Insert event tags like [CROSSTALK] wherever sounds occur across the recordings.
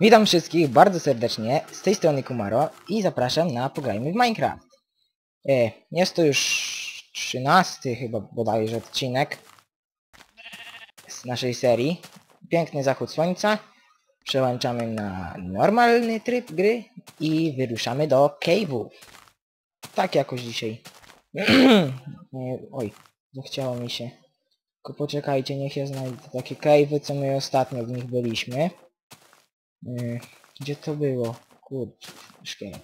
Witam wszystkich bardzo serdecznie, z tej strony Kumaro i zapraszam na Pograjmy w Minecraft. E, jest to już 13 chyba bodajże odcinek z naszej serii. Piękny zachód słońca. Przełączamy na normalny tryb gry i wyruszamy do cave'ów. Tak jakoś dzisiaj. [CLEARS THROAT] Nie, Oj, zachciało mi się. Tylko poczekajcie, niech ja znajdę takie cave'y, co my ostatnio w nich byliśmy. Gdzie to było? Kurczę, szkielet.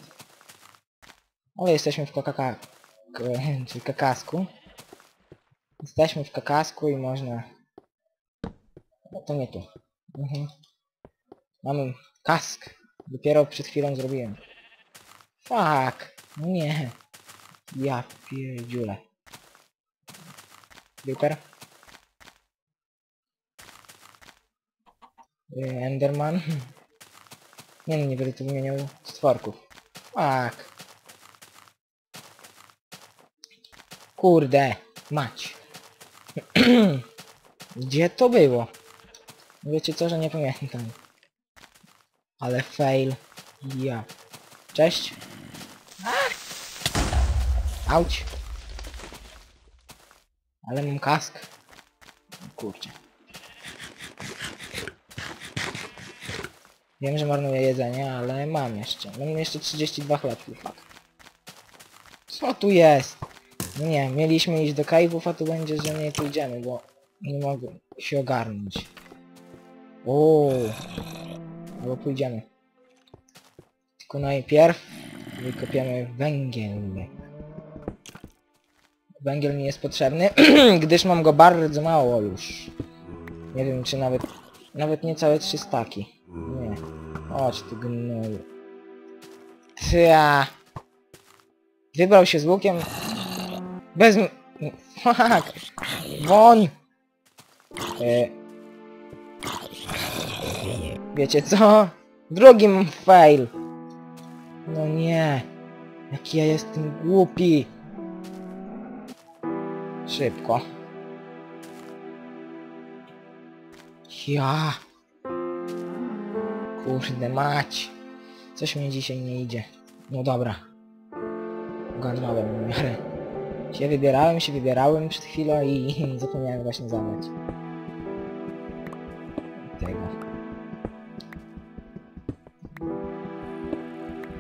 Ale jesteśmy w kakaka... k- [LAUGHS] czy kakasku. Jesteśmy w kakasku i można... No to nie tu. Mhm. Mamy kask. Dopiero przed chwilą zrobiłem. Fuck. Nie. Ja pierdziule. Creeper. Yy, Enderman. Nie nie będę tu wymieniał stworków. Tak. Kurde, mać. [CLEARS THROAT] Gdzie to było? Wiecie co, że nie pamiętam. Ale fail. Ja. Cześć. Auć. Ale mam kask. Kurczę. Wiem, że marnuję jedzenie, ale mam jeszcze. Mam jeszcze 32 chlebki, fuck. Co tu jest? No nie, mieliśmy iść do cave'ów, a tu będzie, że nie pójdziemy, bo nie mogę się ogarnąć. O, Albo pójdziemy. Tylko najpierw wykopiemy węgiel. Węgiel mi jest potrzebny, [CLEARS THROAT] gdyż mam go bardzo mało już. Nie wiem, czy nawet... Nawet niecałe trzy staki. Chodź ty gnoju. Tja. Wybrał się z łukiem. Bez... Fuck. Woń. E... Wiecie co? Drugi mam fail. No nie. Jaki ja jestem głupi. Szybko. Ja. Kurde mać. Coś mi dzisiaj nie idzie. No dobra. Ogarnąłem w miarę. Się wybierałem, się wybierałem przed chwilą i [LAUGHS] zapomniałem właśnie zabrać. Tego.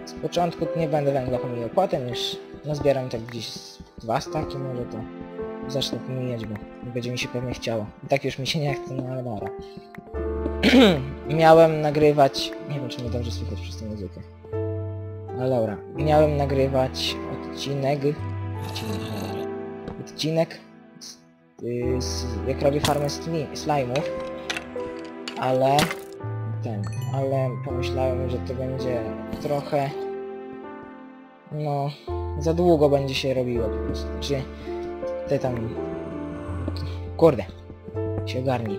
Z początku nie będę węgla pomijał, potem już nazbieram tak gdzieś dwa staki może to zacznę pomijać, bo będzie mi się pewnie chciało. Tak już mi się nie chce, no ale dobra. Miałem nagrywać... Nie wiem czy mnie dobrze słychać przez tę muzykę. Ale dobra. Miałem nagrywać odcinek... Odcinek, odcinek z, y, z, jak robię farmę sli, slime'ów. Ale... Ten... Ale pomyślałem, że to będzie trochę... No... Za długo będzie się robiło po prostu. Czy... Ty tam... Kurde. Się ogarnij.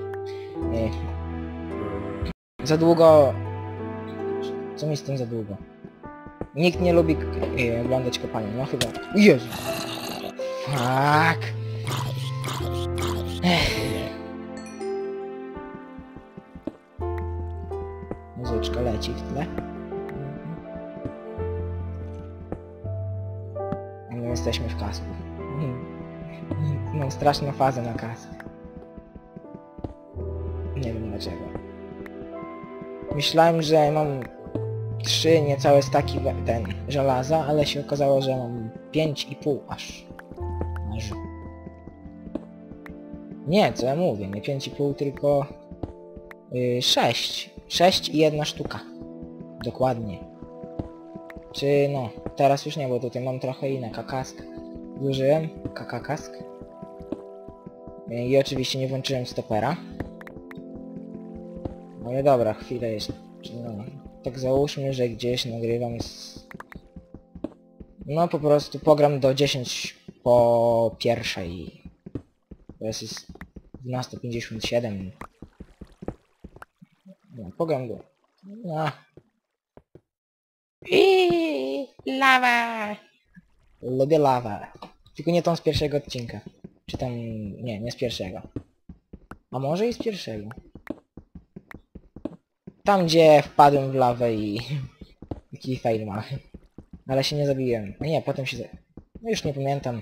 Y, za długo... Co mi z tym za długo? Nikt nie lubi e, oglądać kopania, no chyba... Jezu! Fuck! Muzyczka leci w tle. A my jesteśmy w kasku. Mam straszną fazę na kask. Nie wiem dlaczego. Myślałem, że mam trzy niecałe staki ten żelaza, ale się okazało, że mam pięć i pół aż. aż. Nie, co ja mówię, nie pięć i pół, tylko yy, sześć. Sześć i jedna sztuka. Dokładnie. Czy no, teraz już nie, bo tutaj mam trochę inne kakask. Zużyłem kakakask. Yy, I oczywiście nie włączyłem stopera. No ale dobra, chwilę jeszcze. No, tak załóżmy, że gdzieś nagrywam z... No po prostu program do 10 po pierwszej. Teraz jest 12.57. No, program do... No. I lawa! Lubię lawę. Tylko nie tą z pierwszego odcinka. Czy tam... Nie, nie z pierwszego. A może i z pierwszego. Tam gdzie wpadłem w lawę i... [LAUGHS] Taki fail ma. Ale się nie zabiłem. No nie, potem się... No już nie pamiętam.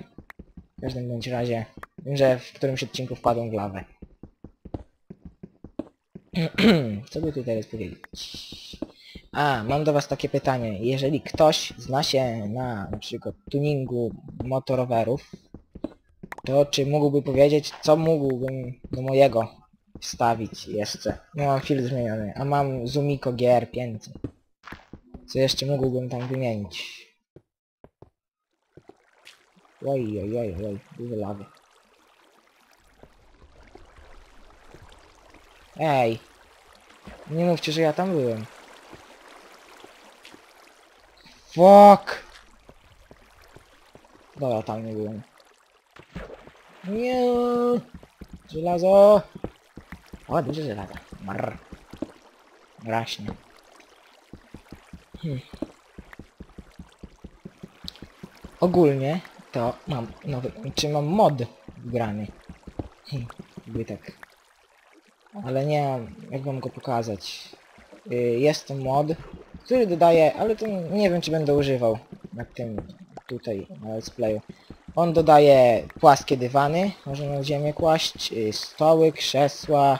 W każdym bądź razie. Wiem, że w którymś odcinku wpadłem w lawę. [CLEARS THROAT] Co by tu teraz powiedzieć? A, mam do was takie pytanie. Jeżeli ktoś zna się na na przykład tuningu motorowerów, to czy mógłby powiedzieć, co mógłbym do mojego wstawić jeszcze? No mam filtr zmieniony, a mam Zumiko GR 500. Co jeszcze mógłbym tam wymienić? Oj, oj, oj, oj, dużo lawy. Ej! Nie mówcie, że ja tam byłem. Fuck! Dobra, tam nie byłem. Nie. Żelazo! O, duże żelazo. Brr. Raśnie. Hmm. Ogólnie to mam nowy, czy mam mod wgrany. Hmm, Jakby tak. Ale nie jak wam go pokazać. Y, Jest to mod, który dodaje, ale to nie wiem czy będę używał na tym tutaj na let's playu. On dodaje płaskie dywany, można na ziemię kłaść, y, stoły, krzesła,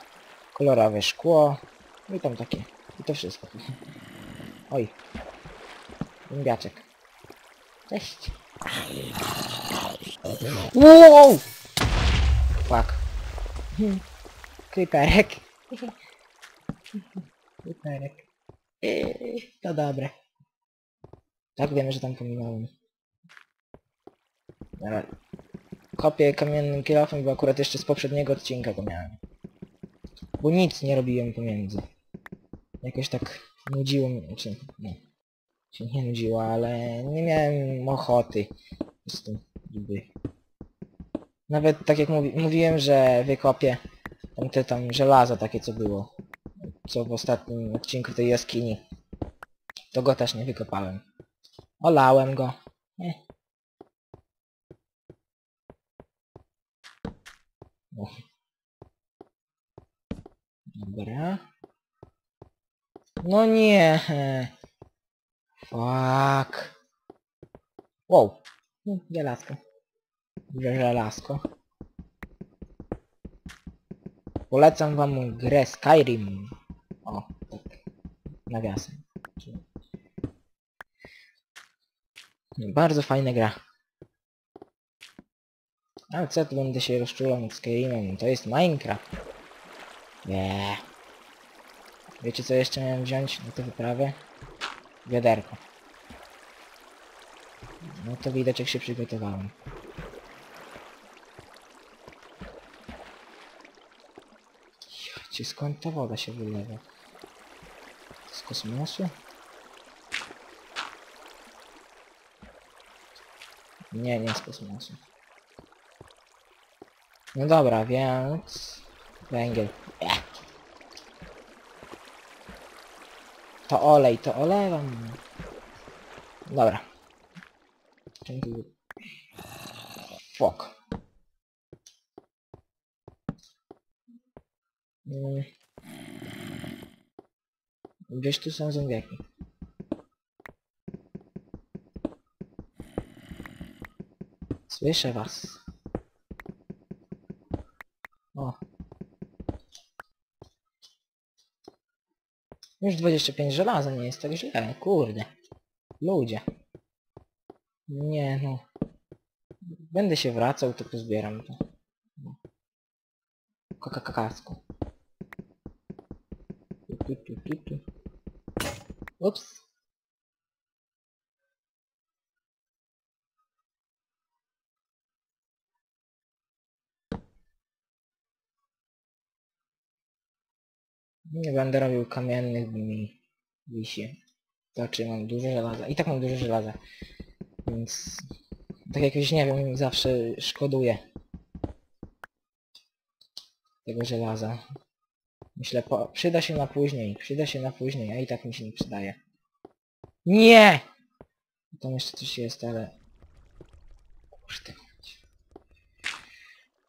kolorowe szkło i tam takie. I to wszystko. Oj. Zębiaczek. Cześć. Wow! Fuck. Creeperek. Creeperek. To dobre. Tak wiemy, że tam pominąłem. Kopię kamiennym kilofem, bo akurat jeszcze z poprzedniego odcinka go miałem. Bo nic nie robiłem pomiędzy. Jakoś tak nudziło mnie, znaczy, no, się nie nudziło, ale nie miałem ochoty. Nawet tak jak mówi, mówiłem, że wykopię tam te tam żelazo takie co było. Co w ostatnim odcinku tej jaskini. To go też nie wykopałem. Olałem go. Nie. Dobra. No nie. Fuck. Wow. No, Żelazko. Żelazko. Polecam wam grę Skyrim. O, tak. Nawiasem. Bardzo fajna gra. Ale co tu będę się rozczulał nad Skyrimem? To jest Minecraft. Nie. Wiecie co jeszcze miałem wziąć na tę wyprawę? Wiaderko. No to widać jak się przygotowałem. Słuchajcie, skąd ta woda się wylewa? Z kosmosu? Nie, nie z kosmosu. No dobra, więc... Węgiel. To olej, to olewam. Dobra. Fuck. Mm. Gdzieś tu są zombiaki. Słyszę was. O. Już 25 żelaza nie jest tak źle, kurde. Ludzie. Nie no. Będę się wracał, to pozbieram to. No. Tu, tu. Ups. Nie będę robił kamiennych, bo mi wisi. Znaczy mam dużo żelaza. I tak mam dużo żelaza. Więc... Tak jakoś nie wiem, zawsze szkoduję. Tego żelaza. Myślę, po, przyda się na później, przyda się na później, a i tak mi się nie przydaje. Nie! Tam jeszcze coś jest, ale... Kurde.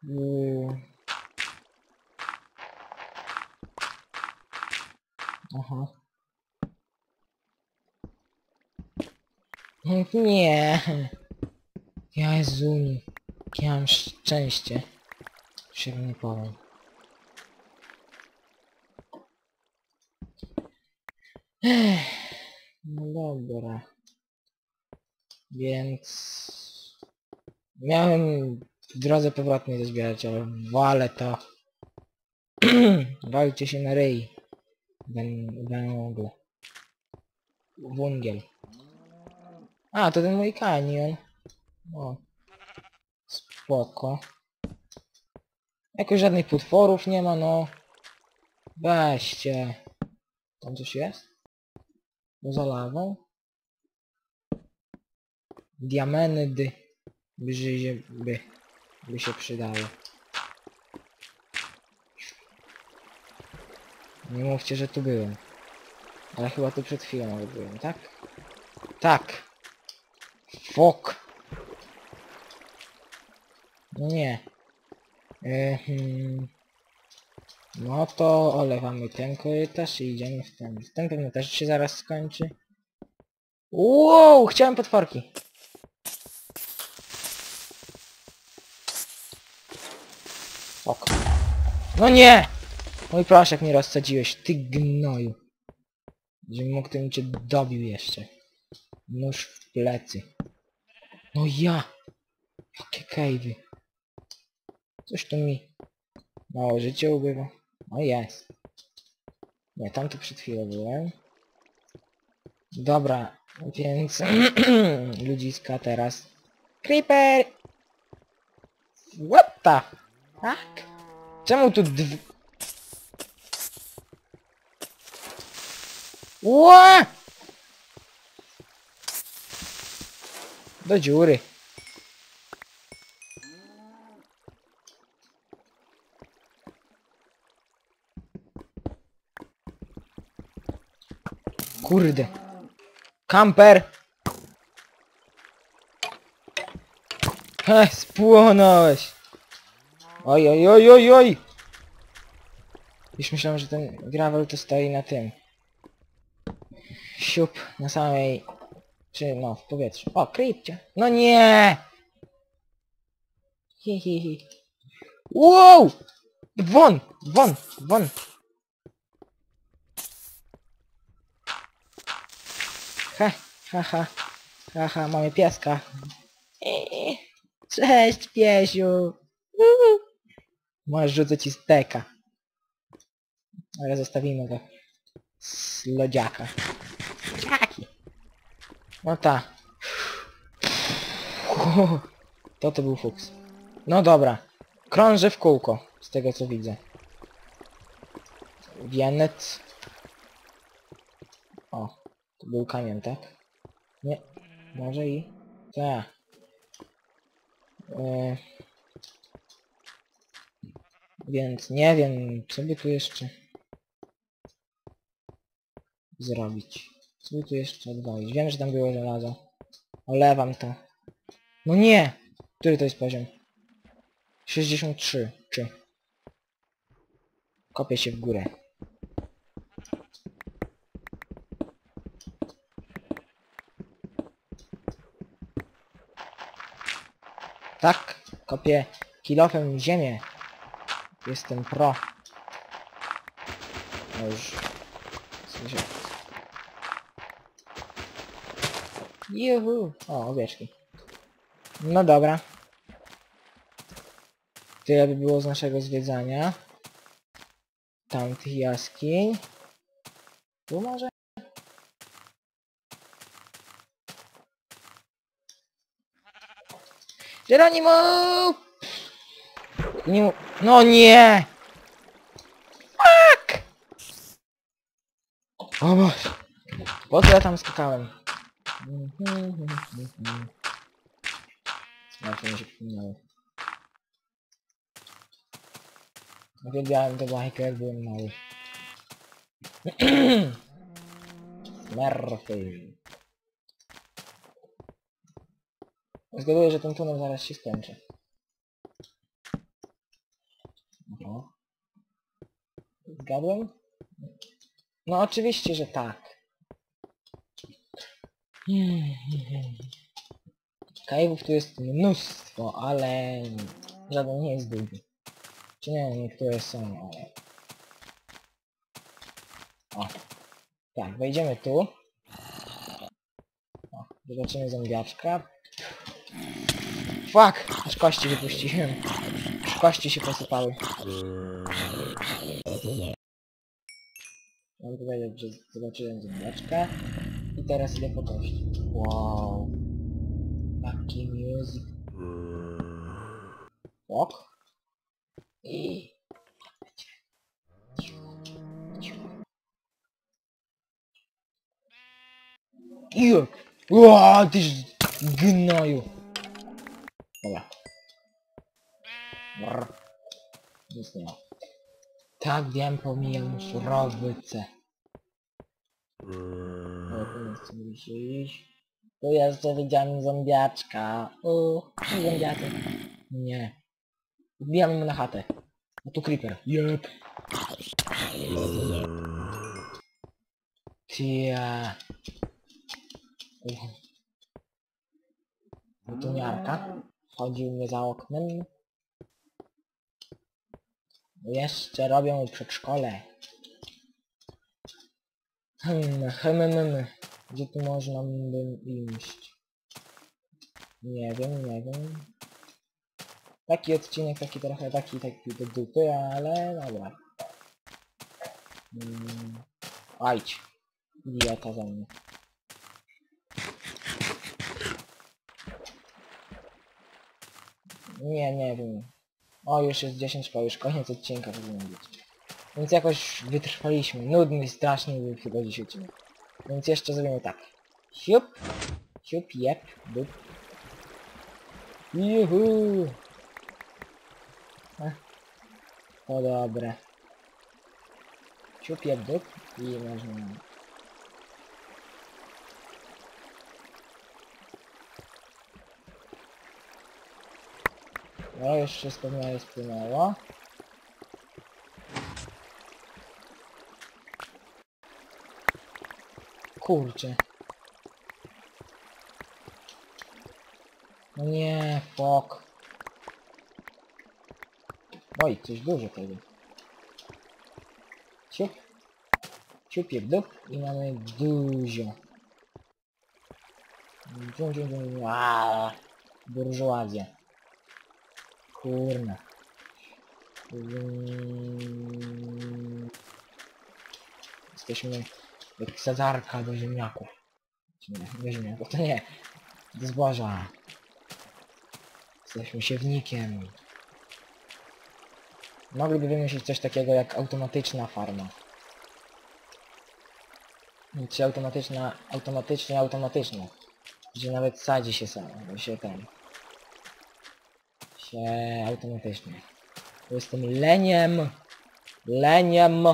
Yy... Aha. Nie. Jezu. Ja mam szczęście. Się nie powiem. No dobra. Więc... Miałem w drodze powrotnej zbierać, ale wale to... [CLEARS THROAT] Walcie się na ryj. Wę- Węgl. Węgiel. A, to ten mój kanion. O. Spoko. Jakoś żadnych potworów nie ma, no. Weźcie. Tam coś jest? Poza lawą? Diamenty. By, by, by się przydały. Nie mówcie, że tu byłem. Ale chyba tu przed chwilą nawet byłem, tak? Tak. Fok. No nie. E, hmm. No to olewamy ten korytarz i idziemy w ten. Ten pewnie też się zaraz skończy. Wow, chciałem potworki. Ok. No nie! Mój proszek mnie rozsadziłeś, ty gnoju. Żebym mógł, to bym cię dobił jeszcze. Nóż w plecy. No ja! Jakie kejwy. Coś tu mi mało życia ubywa. No jest. Nie, tam tu przed chwilą byłem. Dobra, więc [CLEARS THROAT] ludziska teraz. Creeper! What the? Tak? Czemu tu dw... Ła! Do dziury. Kurde. Kamper! He, spłonąłeś! Oj, oj, oj, oj, oj! Już myślałem, że ten gravel to stoi na tym. Siup, na samej... Czy no, w powietrzu. O, krypcie! No nie! Hi, hi, hi. Wow! Won! Won! Won! Ha, ha, ha. Ha, ha, mamy pieska. Cześć, piesiu! Możesz rzucać ci steka. Ale zostawimy go. Z lodziaka. Jaki? No ta. To to był fuks. No dobra. Krążę w kółko, z tego co widzę. Wienet. O, to był kamień, tak? Nie. Może i... Tak. E... Więc nie wiem, co by tu jeszcze zrobić. By tu jeszcze odwalić? Wiem, że tam było żelazo. Olewam to. No nie! Który to jest poziom? 63. Czy? Kopię się w górę. Tak, kopię kilofem ziemię. Jestem pro. No już... Juhu! O, owieczki. No dobra. Tyle by było z naszego zwiedzania. Tamtych jaskiń. Tu może? Geronimo! Nie... No nie! Fuck! O Boże. Po co ja tam skakałem? Znaczy mi się przypomniało. Uwielbiałem tego hajka jak byłem mały. [CLEARS THROAT] Smurfy. Zgaduję, że ten tunel zaraz się skończy. Aha. Zgadłem? No oczywiście, że tak. Cave'ów tu jest mnóstwo, ale żaden nie jest długi. Czy nie, niektóre są, ale... O. Tak, wejdziemy tu. O, zobaczymy zombiaczka. Fuck! Aż kości wypuściłem. Aż kości się posypały. Mam powiedzieć, że zobaczyłem zombiaczka. Teraz idę po. Wow. Taki music. Ok. I... Jak? Ła, ty gnoju. Dobra. Brr. Nic nie ma. Tak wiem, pomijam surowyce. O, tu nie chcę mi się iść. Tu jeszcze widziałem zombiaczka. O, zombiaczek. Nie. Wbijamy mu na chatę. A tu creeper. Jep. Tia. Betoniarka. Chodził mnie za oknem. Jeszcze robią przedszkole. Hmm, hmm. Gdzie tu można by iść? Nie wiem, nie wiem. Taki odcinek, taki trochę taki, taki do dupy, ale dobra. Hmm. Ajdź. Idiota za mnie. Nie, nie wiem. O, już jest 10 po, już koniec odcinka powinien być. Więc jakoś wytrwaliśmy. Nudny, strasznie był chyba dziś odcinek. Więc jeszcze zrobimy tak. Siup. Siup, jep, dup. Juhu. Ech. To dobre. Siup, jep, dup. I można... No, już wszystko w spłynęło. Kurczę. No nie, fok. Oj, coś dużo tego. Ciup. Ciupie w dup i mamy dużo. Dżum, dżum, dżum. Aaa, Burżuazja. Kurna. Jesteśmy jak sadzarka do ziemniaków. Nie, do ziemniaków, to nie. Do zboża. Jesteśmy siewnikiem. Mogliby wymyślić coś takiego jak automatyczna farma. Czy automatyczna, automatycznie automatyczna. Gdzie nawet sadzi się sam, się ten. Się automatycznie. Jestem leniem. Leniem.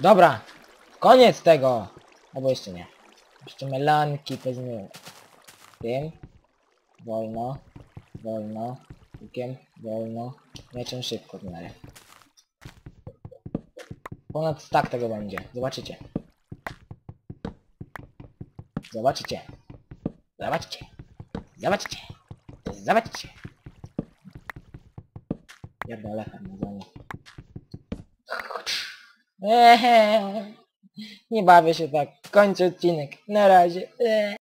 Dobra. Koniec tego. Albo jeszcze nie. Jeszcze melanki powiedzmy. Tym. Wolno. Wolno. Łukiem. Wolno. Mieczem szybko w miarę. Ponad stak tego będzie. Zobaczycie. Zobaczycie. Zobaczcie. Zobaczcie. Zobaczcie. Pierdolę farmazonie. Eee, nie bawię się tak. Kończę odcinek. Na razie. Eee.